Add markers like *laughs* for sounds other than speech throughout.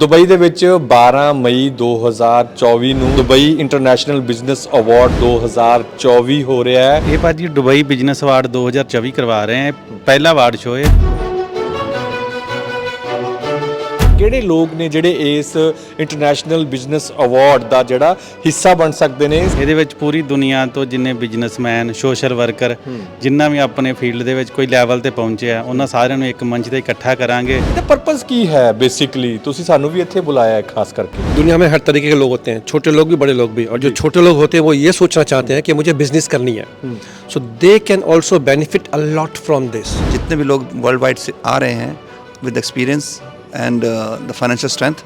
Dubai ਦੇ ਵਿੱਚ 12 ਮਈ 2024 ਨੂੰ ਦੁਬਈ ਇੰਟਰਨੈਸ਼ਨਲ ਬਿਜ਼ਨਸ ਅਵਾਰਡ 2024 ਹੋ ਰਿਹਾ ਹੈ। ਇਹ ਭਾਜੀ ਦੁਬਈ ਬਿਜ਼ਨਸ ਅਵਾਰਡ 2024 ਕਰਵਾ ਰਹੇ ਹੈ। ਪਹਿਲਾ ਅਵਾਰਡ ਸ਼ੋਅ ਹੈ ਕਿਹੜੇ ਲੋਕ ਨੇ ਜਿਹੜੇ ਇਸ ਇੰਟਰਨੈਸ਼ਨਲ ਬਿਜ਼ਨਸ ਅਵਾਰਡ ਦਾ ਜਿਹੜਾ ਹਿੱਸਾ ਬਣ ਸਕਦੇ ਨੇ ਇਹਦੇ ਵਿੱਚ ਪੂਰੀ ਦੁਨੀਆ ਤੋਂ ਜਿੰਨੇ ਬਿਜ਼ਨਸਮੈਨ ਸੋਸ਼ਲ ਵਰਕਰ ਜਿੰਨਾ ਵੀ ਆਪਣੇ ਫੀਲਡ ਦੇ ਵਿੱਚ ਕੋਈ ਲੈਵਲ ਤੇ ਪਹੁੰਚੇ ਆ ਉਹਨਾਂ ਸਾਰਿਆਂ ਨੂੰ ਇੱਕ ਮੰਚ ਤੇ ਇਕੱਠਾ ਕਰਾਂਗੇ ਇਹਦਾ ਪਰਪਸ ਕੀ ਹੈ ਬੇਸਿਕਲੀ ਤੁਸੀਂ ਸਾਨੂੰ ਵੀ ਇੱਥੇ ਬੁਲਾਇਆ ਹੈ ਖਾਸ ਕਰਕੇ दुनिया में हर तरीके के लोग होते हैं छोटे लोग भी बड़े लोग भी और जो छोटे लोग होते हैं वो ये सोचना चाहते हैं कि मुझे बिजनेस करनी है so they can also benefit a lot from this जितने भी लोग वर्ल्ड वाइड से आ रहे हैं with experience And the financial strength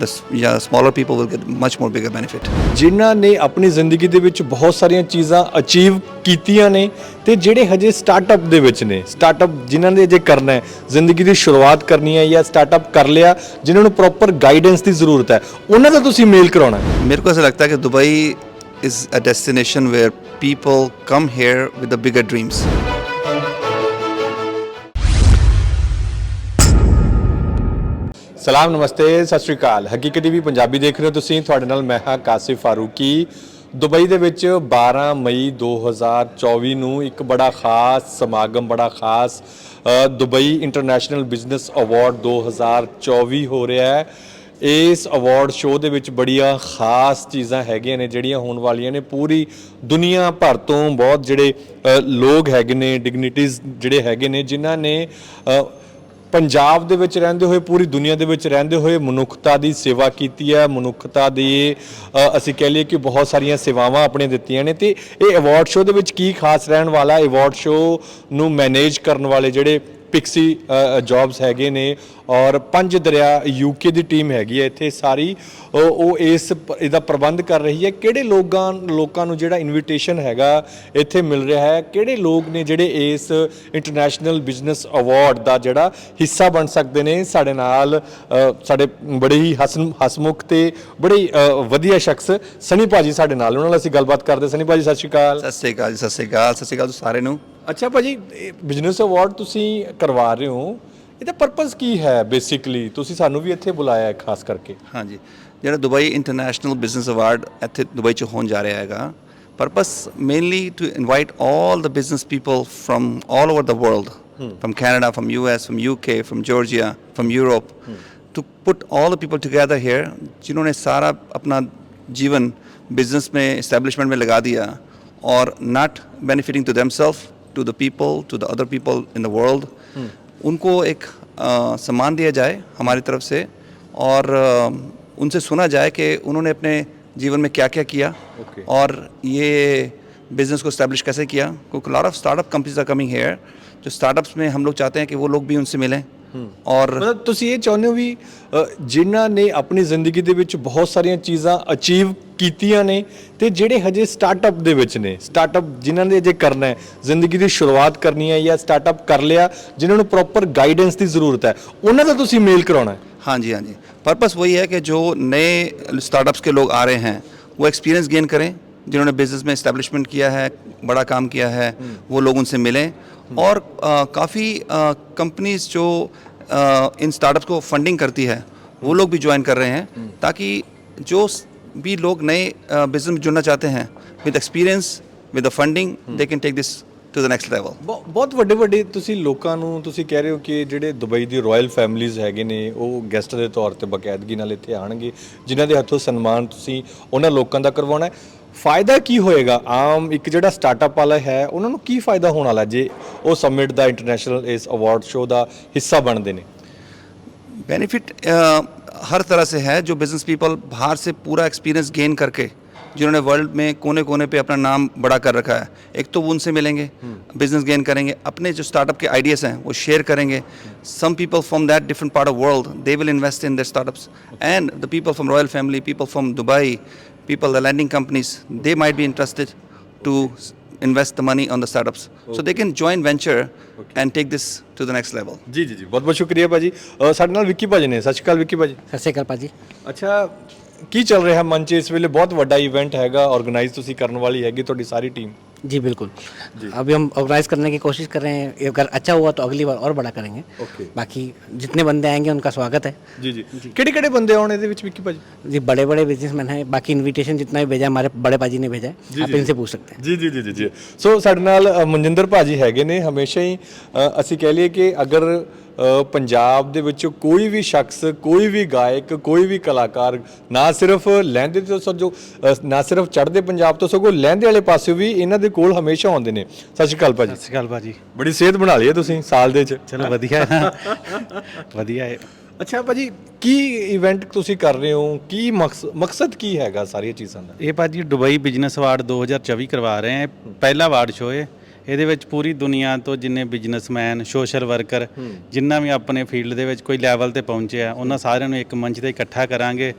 the s- yeah, smaller people will get much more bigger benefit. ਜਿਨ੍ਹਾਂ ਨੇ ਆਪਣੀ ਜ਼ਿੰਦਗੀ ਦੇ ਵਿੱਚ ਬਹੁਤ ਸਾਰੀਆਂ ਚੀਜ਼ਾਂ ਅਚੀਵ ਕੀਤੀਆਂ ਨੇ ਤੇ ਜਿਹੜੇ ਹਜੇ ਸਟਾਰਟਅਪ ਦੇ ਵਿੱਚ ਨੇ ਸਟਾਰਟਅਪ ਜਿਨ੍ਹਾਂ ਨੇ ਅਜੇ ਕਰਨਾ ਹੈ ਜ਼ਿੰਦਗੀ ਦੀ ਸ਼ੁਰੂਆਤ ਕਰਨੀ ਹੈ ਜਾਂ ਸਟਾਰਟਅਪ ਕਰ ਲਿਆ ਜਿਨ੍ਹਾਂ ਨੂੰ ਪ੍ਰੋਪਰ ਗਾਈਡੈਂਸ ਦੀ ਜ਼ਰੂਰਤ ਹੈ ਉਹਨਾਂ ਦਾ ਤੁਸੀਂ ਮੇਲ ਕਰਾਉਣਾ ਹੈ मेरे को ऐसा लगता है कि Dubai is a destination where people come here with the bigger dreams. ਸਲਾਮ, ਨਮਸਤੇ, ਸਤਿ ਸ਼੍ਰੀ ਅਕਾਲ। ਹਕੀਕਤ ਟੀਵੀ ਪੰਜਾਬੀ ਦੇਖ ਰਹੇ ਹੋ ਤੁਸੀਂ। ਤੁਹਾਡੇ ਨਾਲ ਮੈਂ ਹਾਂ ਕਾਸਿਫ ਫਾਰੂਕੀ। ਦੁਬਈ ਦੇ ਵਿੱਚ 12 ਮਈ 2024 ਨੂੰ ਇੱਕ ਬੜਾ ਖਾਸ ਸਮਾਗਮ, ਬੜਾ ਖਾਸ ਦੁਬਈ ਇੰਟਰਨੈਸ਼ਨਲ ਬਿਜ਼ਨਸ ਅਵਾਰਡ 2024 ਹੋ ਰਿਹਾ ਹੈ। ਇਸ ਅਵਾਰਡ ਸ਼ੋਅ ਦੇ ਵਿੱਚ ਬੜੀਆਂ ਖਾਸ ਚੀਜ਼ਾਂ ਹੈਗੀਆਂ ਨੇ, ਜਿਹੜੀਆਂ ਹੋਣ ਵਾਲੀਆਂ ਨੇ। ਪੂਰੀ ਦੁਨੀਆ ਭਰ ਤੋਂ ਬਹੁਤ ਜਿਹੜੇ ਲੋਕ ਹੈਗੇ ਨੇ, ਡਿਗਨਿਟੀਜ਼ ਜਿਹੜੇ ਹੈਗੇ ਨੇ, ਜਿਨ੍ਹਾਂ ਨੇ ਪੰਜਾਬ ਦੇ ਵਿੱਚ ਰਹਿੰਦੇ ਹੋਏ, ਪੂਰੀ ਦੁਨੀਆ ਦੇ ਵਿੱਚ ਰਹਿੰਦੇ ਹੋਏ ਮਨੁੱਖਤਾ ਦੀ ਸੇਵਾ ਕੀਤੀ ਹੈ। ਮਨੁੱਖਤਾ ਦੀ ਅਸੀਂ ਕਹਿ ਲਈਏ ਕਿ ਬਹੁਤ ਸਾਰੀਆਂ ਸੇਵਾਵਾਂ ਆਪਣੇ ਦਿੱਤੀਆਂ ਨੇ। ਤੇ ਇਹ ਅਵਾਰਡ ਸ਼ੋਅ ਦੇ ਵਿੱਚ ਕੀ ਖਾਸ ਰਹਿਣ ਵਾਲਾ ਅਵਾਰਡ ਸ਼ੋਅ ਨੂੰ ਮੈਨੇਜ ਕਰਨ ਵਾਲੇ ਜਿਹੜੇ ਪਿਕਸੀ ਜੌਬਸ ਹੈਗੇ ਨੇ ਔਰ ਪੰਜ ਦਰਿਆ ਯੂਕੇ ਦੀ ਟੀਮ ਹੈਗੀ ਹੈ ਇੱਥੇ ਸਾਰੀ। ਉਹ ਇਸ ਇਹਦਾ ਪ੍ਰਬੰਧ ਕਰ ਰਹੀ ਹੈ। ਕਿਹੜੇ ਲੋਕਾਂ ਲੋਕਾਂ ਨੂੰ ਜਿਹੜਾ ਇਨਵੀਟੇਸ਼ਨ ਹੈਗਾ ਇੱਥੇ ਮਿਲ ਰਿਹਾ ਹੈ? ਕਿਹੜੇ ਲੋਕ ਨੇ ਜਿਹੜੇ ਇਸ ਇੰਟਰਨੈਸ਼ਨਲ ਬਿਜ਼ਨਸ ਅਵਾਰਡ ਦਾ ਜਿਹੜਾ ਹਿੱਸਾ ਬਣ ਸਕਦੇ ਨੇ? ਸਾਡੇ ਨਾਲ ਸਾਡੇ ਬੜੇ ਹੀ ਹਸਨ ਹਸਮੁਖ ਤੇ ਬੜੇ ਵਧੀਆ ਸ਼ਖਸ ਸਨੀ ਭਾਜੀ ਸਾਡੇ ਨਾਲ ਉਹਨਾਂ ਨਾਲ ਅਸੀਂ ਗੱਲਬਾਤ ਕਰਦੇ ਸਨੀ ਭਾਜੀ ਸਤਿ ਸ਼੍ਰੀ ਅਕਾਲ। ਸਤਿ ਸ੍ਰੀ ਅਕਾਲ ਸਤਿ ਸ੍ਰੀ ਅਕਾਲ। ਸਤਿ ਸ੍ਰੀ ਅਕਾਲ ਸਾਰੇ ਨੂੰ। ਅੱਛਾ ਭਾਜੀ ਬਿਜ਼ਨਸ ਅਵਾਰਡ ਤੁਸੀਂ ਕਰਵਾ ਰਹੇ ਹੋ। ਇਹਦਾ ਪਰਪਸ ਕੀ ਹੈ ਬੇਸਿਕਲੀ ਤੁਸੀਂ ਸਾਨੂੰ ਵੀ ਇੱਥੇ ਬੁਲਾਇਆ ਹੈ ਖਾਸ ਕਰਕੇ ਹਾਂਜੀ ਜਿਹੜਾ ਦੁਬਈ ਇੰਟਰਨੈਸ਼ਨਲ ਬਿਜ਼ਨਸ ਅਵਾਰਡ ਇੱਥੇ ਦੁਬਈ 'ਚ ਹੋਣ ਜਾ ਰਿਹਾ ਹੈਗਾ purpose mainly to invite 올 the business people from 올 over the world from Canada from US from UK from Georgia from Europe to put all the people together here जिन्होंने सारा अपना जीवन बिजनेस में इस्टेब्लिशमेंट में लगा दिया और not benefiting to themselves to the people to the other people in the world उनको एक सम्मान दिया जाए हमारी तरफ़ से और उनसे सुना जाए कि उन्होंने अपने जीवन में क्या क्या किया Okay. और ये बिज़नेस को इस्टेब्लिश कैसे किया क्योंकि lot of startup companies are coming here जो स्टार्टअप्स में हम लोग चाहते हैं कि वो लोग भी उनसे मिलें और ਮਤਲਬ ਤੁਸੀਂ ਇਹ ਚਾਹੁੰਦੇ ਹੋ ਵੀ ਅ, ਜਿਨ੍ਹਾਂ ਨੇ ਆਪਣੀ ਜ਼ਿੰਦਗੀ ਦੇ ਵਿੱਚ ਬਹੁਤ ਸਾਰੀਆਂ ਚੀਜ਼ਾਂ ਅਚੀਵ ਕੀਤੀਆਂ ਨੇ ਤੇ ਜਿਹੜੇ ਹਜੇ ਸਟਾਰਟਅਪ ਦੇ ਵਿੱਚ ਨੇ ਸਟਾਰਟਅਪ ਜਿਨ੍ਹਾਂ ਨੇ ਅਜੇ ਕਰਨਾ ਹੈ ਜ਼ਿੰਦਗੀ ਦੀ ਸ਼ੁਰੂਆਤ ਕਰਨੀ ਹੈ ਜਾਂ ਸਟਾਰਟਅਪ ਕਰ ਲਿਆ ਜਿਨ੍ਹਾਂ ਨੂੰ ਪ੍ਰੋਪਰ ਗਾਈਡੈਂਸ ਦੀ ਜ਼ਰੂਰਤ ਹੈ ਉਹਨਾਂ ਦਾ ਤੁਸੀਂ ਮੇਲ ਕਰਾਉਣਾ ਹੈ हाँ जी हाँ जी पर्पस वही है कि जो नए स्टार्टअप्स के लोग आ रहे हैं वो एक्सपीरियंस गेन करें जिन्होंने बिजनेस में इस्टेब्लिशमेंट किया है बड़ा काम किया है वो लोग उनसे मिलें और काफ़ी कंपनीज जो अ, इन स्टार्टअप्स को फंडिंग करती है वो लोग भी ज्वाइन कर रहे हैं ताकि जो स- भी लोग नए बिजनेस में जुड़ना चाहते हैं with experience with the funding they can take this to the next level ਬਹੁ- ਬਹੁਤ ਵੱਡੇ ਵੱਡੇ ਤੁਸੀਂ ਲੋਕਾਂ ਨੂੰ ਤੁਸੀਂ ਕਹਿ ਰਹੇ ਹੋ ਕਿ ਜਿਹੜੇ ਦੁਬਈ ਦੀ ਰਾਇਲ ਫੈਮਿਲੀਜ਼ ਹੈਗੇ ਨੇ ਉਹ ਗੈਸਟ ਦੇ ਤੌਰ ਤੇ ਬਕਾਇਦਗੀ ਨਾਲ ਇੱਥੇ ਆਣਗੇ ਜਿਨ੍ਹਾਂ ਦੇ ਹੱਥੋਂ ਸਨਮਾਨ ਤੁਸੀਂ ਉਹਨਾਂ ਲੋਕਾਂ ਦਾ ਕਰਵਾਉਣਾ ਹੈ ਫਾਇਦਾ ਕੀ ਹੋਏਗਾ ਆਮ ਇੱਕ ਜਿਹੜਾ ਸਟਾਰਟਅਪ ਵਾਲਾ ਹੈ ਉਹਨਾਂ ਨੂੰ ਕੀ ਫਾਇਦਾ ਹੋਣ ਵਾਲਾ ਜੇ ਉਹ ਸਮਿਟ ਦਾ ਇੰਟਰਨੈਸ਼ਨਲ ਇਸ ਅਵਾਰਡ ਸ਼ੋਅ ਦਾ ਹਿੱਸਾ ਬਣਦੇ ਨੇ बेनिफिट अ, हर तरह से है जो बिजनेस पीपल बाहर से पूरा एक्सपीरियंस गेन करके जिन्होंने वर्ल्ड में कोने कोने पे अपना नाम बड़ा कर रखा है एक तो वो उनसे मिलेंगे बिजनेस गेन करेंगे अपने जो स्टार्टअप के आइडियाज़ हैं वो शेयर करेंगे some people from that different part of world they will invest in their startups and the people from royal family people from dubai people the lending companies they might be interested to s- invest the money on the startups so they can join venture and take this to the next level ਜੀ ਜੀ ਜੀ ਬਹੁਤ ਬਹੁਤ ਸ਼ੁਕਰੀਆ ਭਾਜੀ ਅ, ਸਾਡੇ ਨਾਲ ਵਿੱਕੀ ਭਾਜੀ ਨੇ ਸਤਿ ਸ਼੍ਰੀ ਅਕਾਲ ਵਿੱਕੀ ਭਾਜੀ ਸਤਿ ਸ਼੍ਰੀ ਅਕਾਲ ਭਾਜੀ ਅੱਛਾ ਕੀ ਚੱਲ ਰਿਹਾ ਮਨ 'ਚ ਇਸ ਵੇਲੇ ਬਹੁਤ ਵੱਡਾ ਇਵੈਂਟ ਹੈਗਾ ਆਰਗੇਨਾਈਜ਼ ਤੁਸੀਂ ਕਰਨ ਵਾਲੀ ਹੈਗੀ ਤੁਹਾਡੀ ਸਾਰੀ ਟੀਮ जी बिल्कुल अभी हम ऑर्गेनाइज करने की कोशिश कर रहे हैं अगर अच्छा हुआ तो अगली बार और बड़ा करेंगे ओके। बाकी जितने बंदे आएंगे उनका स्वागत है ਜੀ ਜੀ ਕਿਹੜੇ ਕਿਹੜੇ ਬੰਦੇ ਆਉਣ ਇਹਦੇ ਵਿੱਚ ਵਿੱਕੀ ਭਾਜੀ जी बड़े बड़े बिजनेसमैन हैं बाकी इनविटेशन जितना भी भेजा है, हमारे बड़े पाजी ने भेजा है आप इनसे पूछ सकते हैं ਜੀ ਜੀ ਜੀ ਜੀ ਜੀ ਸੋ ਸਾਡੇ ਨਾਲ ਅ, ਮਨਜਿੰਦਰ ਭਾਜੀ ਹੈਗੇ ਨੇ ਹਮੇਸ਼ਾ ਹੀ ਅ, ਅਸੀਂ ਕਹਿ ਲਈਏ ਕਿ ਅਗਰ ਅ, ਪੰਜਾਬ ਦੇ ਵਿੱਚ ਕੋਈ ਵੀ ਸ਼ਖਸ ਕੋਈ ਵੀ ਗਾਇਕ ਕੋਈ ਵੀ ਕਲਾਕਾਰ ਨਾ ਸਿਰਫ ਲਹਿੰਦੇ ਤੋਂ ਸੋ ਨਾ ਸਿਰਫ ਚੜ੍ਹਦੇ ਪੰਜਾਬ ਤੋਂ ਸਗੋਂ ਲਹਿੰਦੇ ਵਾਲੇ ਪਾਸੇ ਵੀ ਇਹਨਾਂ ਦੇ ਕੋਲ ਹਮੇਸ਼ਾ ਆਉਂਦੇ ਨੇ। ਸਤਿ ਸ਼੍ਰੀ ਅਕਾਲ ਭਾਜੀ। ਸਤਿ ਸ਼੍ਰੀ ਅਕਾਲ ਭਾਜੀ। ਬੜੀ ਸਿਹਤ ਬਣਾ ਲਈ ਹੈ ਤੁਸੀਂ ਸਾਲ ਦੇ ਵਿੱਚ। ਚਲੋ ਵਧੀਆ। ਵਧੀਆ ਹੈ। ਅੱਛਾ ਭਾਜੀ ਕੀ ਇਵੈਂਟ ਤੁਸੀਂ ਕਰ ਰਹੇ ਹੋ? ਕੀ ਮਕਸਦ ਕੀ ਹੈਗਾ ਸਾਰੀਆਂ ਚੀਜ਼ਾਂ ਦਾ? ਇਹ ਭਾਜੀ ਦੁਬਈ ਬਿਜ਼ਨਸ ਅਵਾਰਡ 2024 ਕਰਵਾ ਰਹੇ ਹੈ। ਪਹਿਲਾ ਅਵਾਰਡ ਸ਼ੋਅ ਹੈ। ਇਹਦੇ ਵਿੱਚ ਪੂਰੀ ਦੁਨੀਆ ਤੋਂ ਜਿੰਨੇ ਬਿਜ਼ਨਸਮੈਨ ਸੋਸ਼ਲ ਵਰਕਰ ਜਿੰਨਾ ਵੀ ਆਪਣੇ ਫੀਲਡ ਦੇ ਵਿੱਚ ਕੋਈ ਲੈਵਲ ਤੇ ਪਹੁੰਚੇ ਆ ਉਹਨਾਂ ਸਾਰਿਆਂ ਨੂੰ ਇੱਕ ਮੰਚ ਤੇ ਇਕੱਠਾ ਕਰਾਂਗੇ।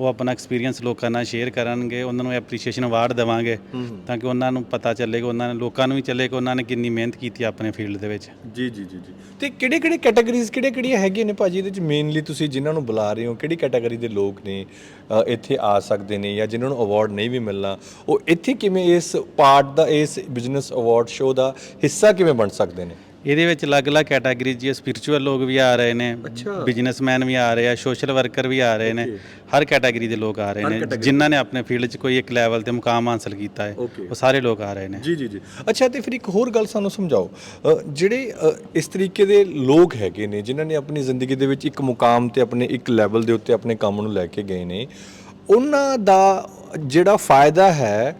ਉਹ ਆਪਣਾ ਐਕਸਪੀਰੀਅੰਸ ਲੋਕਾਂ ਨਾਲ ਸ਼ੇਅਰ ਕਰਨਗੇ ਉਹਨਾਂ ਨੂੰ ਐਪਰੀਸ਼ੀਏਸ਼ਨ ਅਵਾਰਡ ਦੇਵਾਂਗੇ ਤਾਂ ਕਿ ਉਹਨਾਂ ਨੂੰ ਪਤਾ ਚੱਲੇ ਕਿ ਉਹਨਾਂ ਨੇ ਲੋਕਾਂ ਨੂੰ ਵੀ ਚੱਲੇ ਕਿ ਉਹਨਾਂ ਨੇ ਕਿੰਨੀ ਮਿਹਨਤ ਕੀਤੀ ਆਪਣੇ ਫੀਲਡ ਦੇ ਵਿੱਚ। ਜੀ ਜੀ ਜੀ ਜੀ। ਤੇ ਕਿਹੜੇ ਕਿਹੜੇ ਕੈਟਾਗਰੀਜ਼ ਕਿਹੜੇ ਕਿਹੜੀਆਂ ਹੈਗੀਆਂ ਨੇ ਭਾਜੀ ਇਹਦੇ ਵਿੱਚ? ਮੇਨਲੀ ਤੁਸੀਂ ਜਿਨ੍ਹਾਂ ਨੂੰ ਬੁਲਾ ਰਹੇ ਹੋ ਕਿਹੜੀ ਕੈਟਾਗਰੀ ਦੇ ਲੋਕ ਨੇ ਇੱਥੇ ਆ ਸਕਦੇ ਨੇ ਜਾਂ ਜਿਨ੍ਹਾਂ ਨੂੰ ਅਵਾਰਡ ਨਹੀਂ ਵੀ ਮਿਲਣਾ ਉਹ ਇੱਥੇ ਕਿਵੇਂ ਇਸ ਪਾਰਟ ਦਾ ਇਸ ਬਿਜ਼ਨਸ ਅਵਾਰਡ ਸ਼ੋਅ ਦਾ ਹਿੱਸਾ ਕਿਵੇਂ ਬਣ ਸਕਦੇ ਨੇ? ਇਹਦੇ ਵਿੱਚ ਅਲੱਗ-ਅਲੱਗ ਕੈਟਾਗਰੀ ਜੀ ਸਪਿਰਚੁਅਲ ਲੋਕ ਵੀ ਆ ਰਹੇ ਨੇ ਬਿਜ਼ਨਸਮੈਨ ਵੀ ਆ ਰਹੇ ਆ ਸੋਸ਼ਲ ਵਰਕਰ ਵੀ ਆ ਰਹੇ ਨੇ ਹਰ ਕੈਟਾਗਰੀ ਦੇ ਲੋਕ ਆ ਰਹੇ ਨੇ ਜਿਨ੍ਹਾਂ ਨੇ ਆਪਣੇ ਫੀਲਡ 'ਚ ਕੋਈ ਇੱਕ ਲੈਵਲ ਤੇ ਮੁਕਾਮ ਹਾਸਲ ਕੀਤਾ ਹੈ ਉਹ ਸਾਰੇ ਲੋਕ ਆ ਰਹੇ ਨੇ। ਜੀ ਜੀ ਜੀ। ਅੱਛਾ ਤੇ ਫਿਰ ਇੱਕ ਹੋਰ ਗੱਲ ਸਾਨੂੰ ਸਮਝਾਓ। ਜਿਹੜੇ ਇਸ ਤਰੀਕੇ ਦੇ ਲੋਕ ਹੈਗੇ ਨੇ ਜਿਨ੍ਹਾਂ ਨੇ ਆਪਣੀ ਜ਼ਿੰਦਗੀ ਦੇ ਵਿੱਚ ਇੱਕ ਮੁਕਾਮ ਤੇ ਆਪਣੇ ਇੱਕ ਲੈਵਲ ਦੇ ਉੱਤੇ ਆਪਣੇ ਕੰਮ ਨੂੰ ਲੈ ਕੇ ਗਏ ਨੇ ਉਹਨਾਂ ਦਾ ਜਿਹੜਾ ਫਾਇਦਾ ਹੈ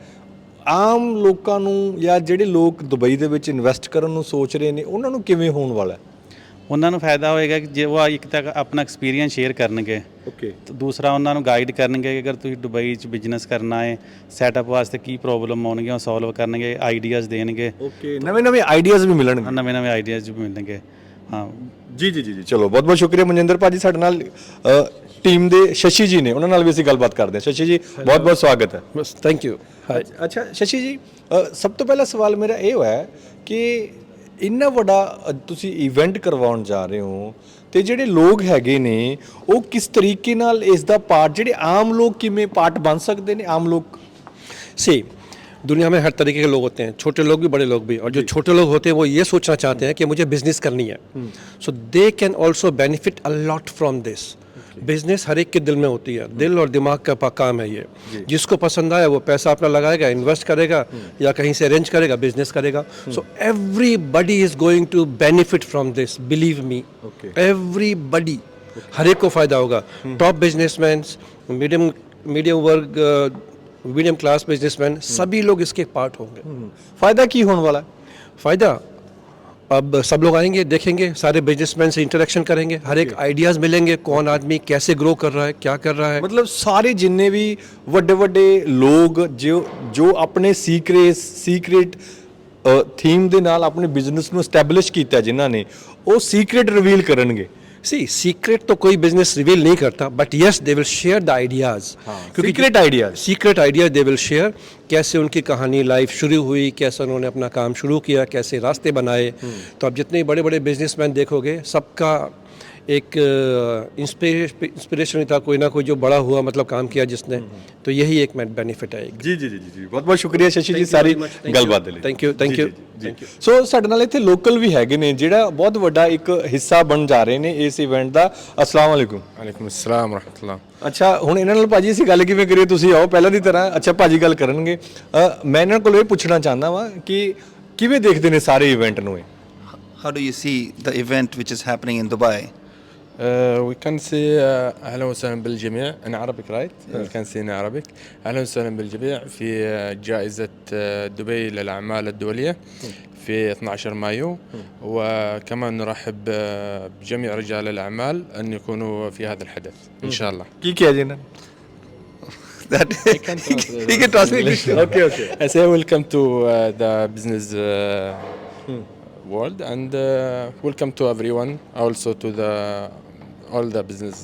ਆਮ ਲੋਕਾਂ ਨੂੰ ਜਾਂ ਜਿਹੜੇ ਲੋਕ ਦੁਬਈ ਦੇ ਵਿੱਚ ਇਨਵੈਸਟ ਕਰਨ ਨੂੰ ਸੋਚ ਰਹੇ ਨੇ ਉਹਨਾਂ ਨੂੰ ਕਿਵੇਂ ਹੋਣ ਵਾਲਾ ਹੈ? ਉਹਨਾਂ ਨੂੰ ਫਾਇਦਾ ਹੋਏਗਾ ਕਿ ਜੇ ਉਹ ਇੱਕ ਤਾਂ ਆਪਣਾ ਐਕਸਪੀਰੀਅੰਸ ਸ਼ੇਅਰ ਕਰਨਗੇ। ਓਕੇ ਤੇ ਦੂਸਰਾ ਉਹਨਾਂ ਨੂੰ ਗਾਈਡ ਕਰਨਗੇ ਕਿ ਅਗਰ ਤੁਸੀਂ ਦੁਬਈ 'ਚ ਬਿਜ਼ਨਸ ਕਰਨਾ ਹੈ ਸੈਟਅਪ ਵਾਸਤੇ ਕੀ ਪ੍ਰੋਬਲਮ ਆਉਣਗੀਆਂ ਉਹ ਸੋਲਵ ਕਰਨਗੇ ਆਈਡੀਆਜ਼ ਦੇਣਗੇ। ਓਕੇ ਨਵੇਂ ਨਵੇਂ ਆਈਡੀਆਜ਼ ਵੀ ਮਿਲਣਗੇ। ਨਵੇਂ ਨਵੇਂ ਆਈਡੀਆਜ਼ ਵੀ ਮਿਲਣਗੇ। ਹਾਂ ਜੀ ਜੀ ਜੀ ਜੀ, ਚਲੋ ਬਹੁਤ ਬਹੁਤ ਸ਼ੁਕਰੀਆ ਮਨਜਿੰਦਰ ਭਾਜੀ ਸਾਡੇ ਨਾਲ ਟੀਮ ਦੇ ਸ਼ਸ਼ੀ ਜੀ ਨੇ ਉਹਨਾਂ ਨਾਲ ਵੀ ਅਸੀਂ ਗੱਲਬਾਤ ਕਰਦੇ ਹਾਂ। ਸ਼ਸ਼ੀ ਜੀ ਬਹੁਤ ਬਹੁਤ ਸਵਾਗਤ ਹੈ। ਬਸ ਥੈਂਕ ਯੂ ਹਾਈ ਅੱਛਾ ਸ਼ਸ਼ੀ ਜੀ ਸਭ ਤੋਂ ਪਹਿਲਾ ਸਵਾਲ ਮੇਰਾ ਇਹ ਹੈ ਕਿ ਇੰਨਾ ਵੱਡਾ ਤੁਸੀਂ ਇਵੈਂਟ ਕਰਵਾਉਣ ਜਾ ਰਹੇ ਹੋ ਤੇ ਜਿਹੜੇ ਲੋਕ ਹੈਗੇ ਨੇ ਉਹ ਕਿਸ ਤਰੀਕੇ ਨਾਲ ਇਸ ਦਾ ਪਾਰਟ ਜਿਹੜੇ ਆਮ ਲੋਕ ਕਿਵੇਂ ਪਾਰਟ ਬਣ ਸਕਦੇ ਨੇ? ਆਮ ਲੋਕ। ਸੀ दुनिया में हर तरीके के लोग होते हैं छोटे लोग भी बड़े लोग भी। और जो छोटे लोग होते हैं वो ये सोचना चाहते हैं कि मुझे बिज़नेस करनी है। So they can also benefit a lot from this business हर एक के दिल में होती है। दिल और दिमाग का काम है ये। जिसको पसंद आया वो पैसा अपना लगाएगा इन्वेस्ट करेगा या कहीं से अरेंज करेगा बिज़नेस करेगा। So everybody is going to benefit from this believe me everybody हर एक को फ़ायदा होगा। टॉप बिजनेसमैन मीडियम मीडियम वर्ग मीडियम क्लास बिजनेसमैन सभी लोग इसके पार्ट होंगे ਫਾਇਦਾ ਕੀ ਹੋਣ ਵਾਲਾ ਹੈ फायदा अब सब लोग आएंगे देखेंगे सारे बिजनेसमैन से इंटरेक्शन करेंगे हर एक आइडियाज़ मिलेंगे कौन आदमी कैसे ग्रो कर रहा है क्या कर रहा है ਮਤਲਬ ਸਾਰੇ ਜਿੰਨੇ ਵੀ ਵੱਡੇ ਵੱਡੇ ਲੋਕ ਜੋ ਜੋ ਆਪਣੇ ਸੀਕ੍ਰੇਟ ਸੀਕ੍ਰੇਟ ਥੀਮ ਦੇ ਨਾਲ ਆਪਣੇ ਬਿਜ਼ਨਸ ਨੂੰ ਐਸਟੈਬਲਿਸ਼ ਕੀਤਾ ਜਿਨ੍ਹਾਂ ਨੇ ਉਹ ਸੀਕ੍ਰੇਟ ਰਿਵੀਲ ਕਰਨਗੇ सी सीक्रेट तो कोई बिज़नेस रिवील नहीं करता but yes they will share the ideas secret ideas secret idea they will share कैसे उनकी कहानी लाइफ शुरू हुई कैसे उन्होंने अपना काम शुरू किया कैसे रास्ते बनाए। तो आप जितने बड़े बड़े बिजनेसमैन देखोगे सबका एक इंस्पिरेशन था कोई ना कोई जो बड़ा हुआ मतलब काम किया जिसने तो यही एक बेनिफिट है एक ਜੀ ਜੀ ਜੀ ਜੀ ਬਹੁਤ ਬਹੁਤ ਸ਼ੁਕਰੀਆ ਸ਼ਸ਼ੀ ਜੀ ਸਾਰੀ ਗੱਲਬਾਤ ਦੇ ਲਈ thank you thank you thank you so ਸਾਡੇ ਨਾਲ ਇੱਥੇ ਲੋਕਲ ਵੀ ਹੈਗੇ ਨੇ ਜਿਹੜਾ ਬਹੁਤ ਵੱਡਾ ਇੱਕ ਹਿੱਸਾ ਬਣ ਜਾ ਰਹੇ ਨੇ ਇਸ ਇਵੈਂਟ ਦਾ ਅਸਲਾਮ ਵਾਲੇਕੁਮ वालेकुम अस्सलाम रहमत अल्लाह ਅੱਛਾ ਹੁਣ ਇਹਨਾਂ ਨਾਲ ਭਾਜੀ ਅਸੀਂ ਗੱਲ ਕਿਵੇਂ ਕਰੀਏ ਤੁਸੀਂ ਆਓ ਪਹਿਲਾਂ ਦੀ ਤਰ੍ਹਾਂ ਅੱਛਾ ਭਾਜੀ ਗੱਲ ਕਰਨਗੇ ਅ, ਮੈਂ ਇਹਨਾਂ ਕੋਲ ਇਹ ਪੁੱਛਣਾ ਚਾਹੁੰਦਾ ਵਾਂ ਕਿ ਕਿਵੇਂ ਦੇਖਦੇ ਨੇ ਸਾਰੇ ਇਵੈਂਟ ਨੂੰ ਇਹ How do you see the event which is happening in Dubai? وي كان سي أهلا وسهلا بالجميع. أنا عربيك رايت كان سي ان عربيك أهلا وسهلا بالجميع في uh, جائزة uh, دبي للأعمال الدولية في 12 مايو. Hmm. وكمان نرحب uh, بجميع رجال الأعمال أن يكونوا في هذا الحدث. Hmm. إن شاء الله. كيكي يا that *laughs* I can translate. *laughs* he can translate English. Okay, okay. I say welcome to uh, the business uh, hmm. world and uh, welcome to everyone, also to the all the business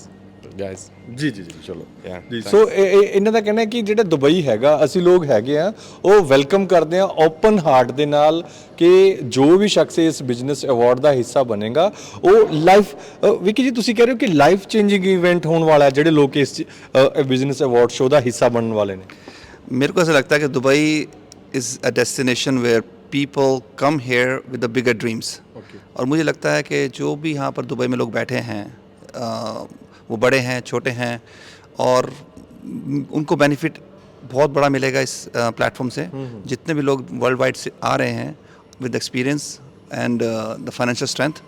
guys ਜੀ ਜੀ ਜੀ ਚਲੋ Yeah, ਜੀ thanks. ਸੋ ਇਹ- ਇਹ- ਇਹਨਾਂ ਦਾ ਕਹਿਣਾ ਹੈ ਕਿ ਜਿਹੜਾ ਦੁਬਈ ਹੈਗਾ ਅਸੀਂ ਲੋਕ ਹੈਗੇ ਆ ਉਹ ਵੈਲਕਮ ਕਰਦੇ ਆ ਓਪਨ ਹਾਰਟ ਦੇ ਨਾਲ ਕਿ ਜੋ ਵੀ ਸ਼ਖਸ ਇਸ ਬਿਜ਼ਨਸ ਅਵਾਰਡ ਦਾ ਹਿੱਸਾ ਬਣੇਗਾ ਉਹ ਲਾਈਫ ਵਿਕੀ ਜੀ ਤੁਸੀਂ ਕਹਿ ਰਹੇ ਹੋ ਕਿ ਲਾਈਫ ਚੇਂਜਿੰਗ ਇਵੈਂਟ ਹੋਣ ਵਾਲਾ ਹੈ ਜਿਹੜੇ ਲੋਕ ਇਸ ਬਿਜ਼ਨਸ ਅਵਾਰਡ ਸ਼ੋਅ ਦਾ ਹਿੱਸਾ ਬਣਨ ਵਾਲੇ ਨੇ मेरे को ऐसा लगता है कि Dubai is a destination where people come here with the bigger dreams. Okay. और मुझे लगता है कि जो भी यहाँ पर दुबई में लोग बैठे हैं अ, वो बड़े हैं छोटे हैं और उनको बेनिफिट बहुत बड़ा मिलेगा इस प्लेटफॉर्म से। जितने भी लोग वर्ल्ड वाइड से आ रहे हैं with experience and the financial strength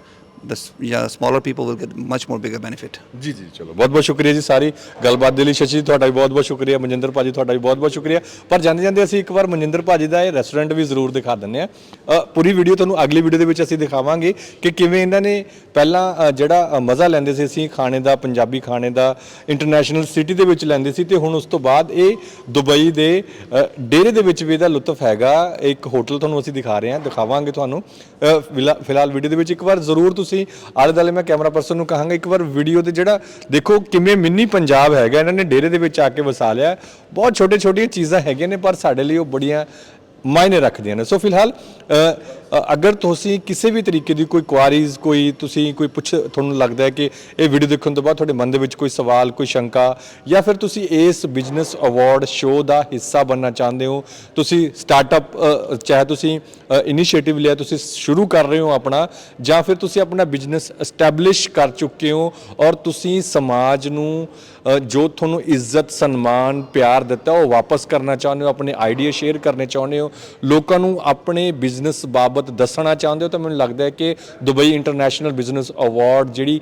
the yeah, smaller people will get much more bigger benefit. ਜੀ ਜੀ ਚਲੋ ਬਹੁਤ ਬਹੁਤ ਸ਼ੁਕਰੀਆ ਜੀ ਸਾਰੀ ਗੱਲਬਾਤ ਦੇ ਲਈ। ਸ਼ਸ਼ੀ ਜੀ ਤੁਹਾਡਾ ਵੀ ਬਹੁਤ ਬਹੁਤ ਸ਼ੁਕਰੀਆ ਮਨਜਿੰਦਰ ਭਾਜੀ ਤੁਹਾਡਾ ਵੀ ਬਹੁਤ ਬਹੁਤ ਸ਼ੁਕਰੀਆ। ਪਰ ਜਾਂਦੇ ਜਾਂਦੇ ਅਸੀਂ ਇੱਕ ਵਾਰ ਮਨਜਿੰਦਰ ਭਾਜੀ ਦਾ ਇਹ ਰੈਸਟੋਰੈਂਟ ਵੀ ਜ਼ਰੂਰ ਦਿਖਾ ਦਿੰਨੇ ਆ ਪੂਰੀ ਵੀਡੀਓ ਤੁਹਾਨੂੰ ਅਗਲੀ ਵੀਡੀਓ ਦੇ ਵਿੱਚ ਅਸੀਂ ਦਿਖਾਵਾਂਗੇ ਕਿ ਕਿਵੇਂ ਇਹਨਾਂ ਨੇ ਪਹਿਲਾਂ ਜਿਹੜਾ ਮਜ਼ਾ ਲੈਂਦੇ ਸੀ ਅਸੀਂ ਖਾਣੇ ਦਾ ਪੰਜਾਬੀ ਖਾਣੇ ਦਾ ਇੰਟਰਨੈਸ਼ਨਲ ਸਿਟੀ ਦੇ ਵਿੱਚ ਲੈਂਦੇ ਸੀ ਤੇ ਹੁਣ ਉਸ ਤੋਂ ਬਾਅਦ ਇਹ ਦੁਬਈ ਦੇ ਅ, ਡੇਰੇ ਦੇ ਵਿੱਚ ਵੀ ਇਹਦਾ ਲੁਤਫ ਹੈਗਾ। ਇੱਕ ਹੋਟਲ ਤੁਹਾਨੂੰ ਅਸੀਂ ਦਿਖਾ ਰਹੇ ਹਾਂ ਦਿਖਾਵਾਂਗੇ ਤੁਹਾਨੂੰ। ਅ, ਫਿਲਹਾਲ ਵੀਡੀਓ ਦੇ ਵਿੱਚ ਇੱਕ ਵਾਰ ਜ਼ਰੂਰ ਤੁਸੀਂ ਤੁਸੀਂ ਆਲੇ ਦੁਆਲੇ ਮੈਂ ਕੈਮਰਾ ਪਰਸਨ ਨੂੰ ਕਹਾਂਗਾ, ਇੱਕ ਵਾਰ ਵੀਡੀਓ ਤੇ ਜਿਹੜਾ ਦੇਖੋ ਕਿਵੇਂ ਮਿੰਨੀ ਪੰਜਾਬ ਹੈਗਾ, ਇਹਨਾਂ ਨੇ ਡੇਰੇ ਦੇ ਵਿੱਚ ਆ ਕੇ ਵਸਾ ਲਿਆ। ਬਹੁਤ ਛੋਟੇ ਛੋਟੀਆਂ ਚੀਜ਼ਾਂ ਹੈਗੀਆਂ ਨੇ, ਪਰ ਸਾਡੇ ਲਈ ਉਹ ਬੜੀਆਂ ਮਾਇਨੇ ਰੱਖਦੀਆਂ ਨੇ ਸੋ ਫਿਲਹਾਲ ਅਗਰ ਤੁਸੀਂ ਕਿਸੇ ਵੀ ਤਰੀਕੇ ਦੀ ਕੋਈ ਕੁਆਰੀਜ਼, ਕੋਈ ਤੁਸੀਂ ਕੋਈ ਪੁੱਛ, ਤੁਹਾਨੂੰ ਲੱਗਦਾ ਹੈ ਕਿ ਇਹ ਵੀਡੀਓ ਦੇਖਣ ਤੋਂ ਬਾਅਦ ਤੁਹਾਡੇ ਮਨ ਦੇ ਵਿੱਚ ਕੋਈ ਸਵਾਲ, ਕੋਈ ਸ਼ੰਕਾ ਜਾਂ ਫਿਰ ਤੁਸੀਂ ਇਸ ਬਿਜ਼ਨਸ ਅਵਾਰਡ ਸ਼ੋਅ ਦਾ ਹਿੱਸਾ ਬਣਨਾ ਚਾਹੁੰਦੇ ਹੋ, ਤੁਸੀਂ ਸਟਾਰਟਅਪ ਚਾਹੇ ਤੁਸੀਂ ਇਨੀਸ਼ੀਏਟਿਵ ਲਿਆ, ਤੁਸੀਂ ਸ਼ੁਰੂ ਕਰ ਰਹੇ ਹੋ ਆਪਣਾ ਜਾਂ ਫਿਰ ਤੁਸੀਂ ਆਪਣਾ ਬਿਜ਼ਨਸ ਐਸਟੈਬਲਿਸ਼ ਕਰ ਚੁੱਕੇ ਹੋ ਔਰ ਤੁਸੀਂ ਸਮਾਜ ਨੂੰ ਜੋ ਤੁਹਾਨੂੰ ਇੱਜ਼ਤ, ਸਨਮਾਨ, ਪਿਆਰ ਦਿੱਤਾ, ਉਹ ਵਾਪਸ ਕਰਨਾ ਚਾਹੁੰਦੇ ਹੋ, ਆਪਣੇ ਆਈਡੀਆ ਸ਼ੇਅਰ ਕਰਨੇ ਚਾਹੁੰਦੇ ਹੋ ਲੋਕਾਂ ਨੂੰ ਆਪਣੇ ਬਿਜ਼ਨਸ ਬਾਬਤ ਦੱਸਣਾ ਚਾਹੁੰਦੇ ਹੋ ਤਾਂ ਮੈਨੂੰ ਲੱਗਦਾ ਹੈ ਕਿ ਦੁਬਈ ਇੰਟਰਨੈਸ਼ਨਲ ਬਿਜ਼ਨਸ ਅਵਾਰਡ ਜਿਹੜੀ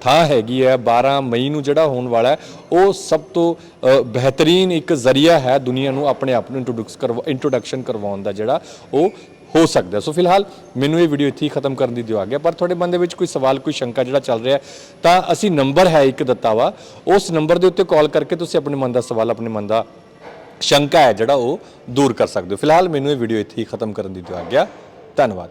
ਥਾਂ ਹੈਗੀ ਹੈ 12 ਮਈ ਨੂੰ ਜਿਹੜਾ ਹੋਣ ਵਾਲਾ ਹੈ, ਉਹ ਸਭ ਤੋਂ ਬਿਹਤਰੀਨ ਇੱਕ ਜ਼ਰੀਆ ਹੈ ਦੁਨੀਆ ਨੂੰ ਆਪਣੇ ਆਪ ਨੂੰ ਇੰਟਰੋਡਿਊਸ ਕਰਵਾ ਇੰਟਰੋਡਕਸ਼ਨ ਕਰਵਾਉਣ ਦਾ ਜਿਹੜਾ ਉਹ ਹੋ ਸਕਦਾ ਸੋ ਫਿਲਹਾਲ ਮੈਨੂੰ ਇਹ ਵੀਡੀਓ ਇੱਥੇ ਹੀ ਖਤਮ ਕਰਨ ਦੀ ਦਿਓ ਆ ਗਿਆ ਪਰ ਤੁਹਾਡੇ ਮਨ ਦੇ ਵਿੱਚ ਕੋਈ ਸਵਾਲ, ਕੋਈ ਸ਼ੰਕਾ ਜਿਹੜਾ ਚੱਲ ਰਿਹਾ ਤਾਂ ਅਸੀਂ ਨੰਬਰ ਹੈ ਇੱਕ ਦਿੱਤਾ ਵਾ, ਉਸ ਨੰਬਰ ਦੇ ਉੱਤੇ ਕਾਲ ਕਰਕੇ ਤੁਸੀਂ ਆਪਣੇ ਮਨ ਦਾ ਸਵਾਲ, ਆਪਣੇ ਮਨ ਦਾ ਸ਼ੰਕਾ ਹੈ ਜਿਹੜਾ ਉਹ ਦੂਰ ਕਰ ਸਕਦੇ ਹੋ। ਫਿਲਹਾਲ ਮੈਨੂੰ ਇਹ ਵੀਡੀਓ ਇੱਥੇ ਹੀ ਖਤਮ ਕਰਨ ਦੀ ਦਿਓ ਆਗਿਆ ਧੰਨਵਾਦ।